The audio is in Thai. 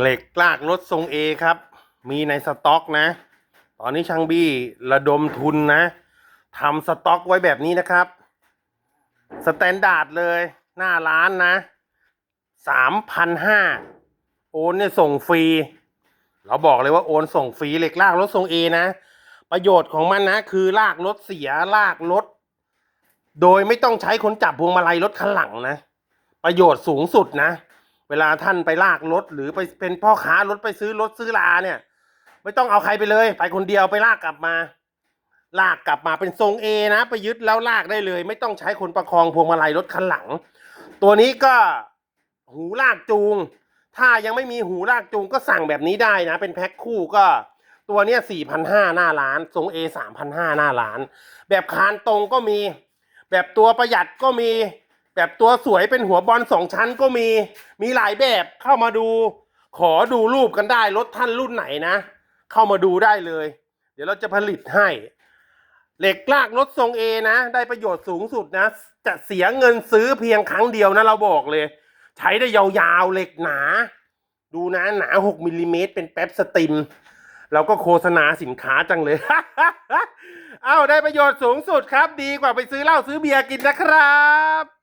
เหล็กลากรถทรงเอครับ มีในสต็อกนะ ตอนนี้ช่างบี้ระดมทุนนะทำสต็อกไว้แบบนี้นะครับ สแตนดาร์ดเลยหน้าร้านนะสามพันห้าโอนเนี่ยส่งฟรี เราบอกเลยว่าโอนส่งฟรีเหล็กลากรถทรงเอนะ ประโยชน์ของมันนะ คือลากรถเสียลากรถ โดยไม่ต้องใช้คนจับพวงมาลัยรถคันหลังนะ ประโยชน์สูงสุดนะ เวลาท่านไปลากรถหรือไปเป็นพ่อค้ารถไปซื้อรถซื้อลาเนี่ย ไม่ต้องเอาใครไปเลย ไปคนเดียวไปลากกลับมา ลากกลับมาเป็นทรงเอนะไปยึดแล้วลากได้เลย ไม่ต้องใช้คนประคองพวงมาลัยรถคันหลัง ตัวนี้ก็หูลากจูง ถ้ายังไม่มีหูลากจูงก็สั่งแบบนี้ได้นะ เป็นแพ็คคู่ก็ตัวเนี้ยสี่พันห้าหน้าร้าน ทรงเอสามพันห้าหน้าร้าน แบบคานตรงก็มี แบบตัวประหยัดก็มี แบบตัวสวยเป็นหัวบอลสองชั้นก็มี มีหลายแบบเข้ามาดู ขอดูรูปกันได้รถท่านรุ่นไหนนะ เข้ามาดูได้เลย เดี๋ยวเราจะผลิตให้ เหล็กลากรถทรงเอนะ ได้ประโยชน์สูงสุดนะ จะเสียเงินซื้อเพียงครั้งเดียวนะเราบอกเลย ใช้ได้ยาวๆเหล็กหนา ดูนะหนา6มิลลิเมตรเป็นแป๊บสติมเราก็โฆษณาสินค้าจังเลย เอ้าได้ประโยชน์สูงสุดครับ ดีกว่าไปซื้อเหล้าซื้อเบียร์กินนะครับ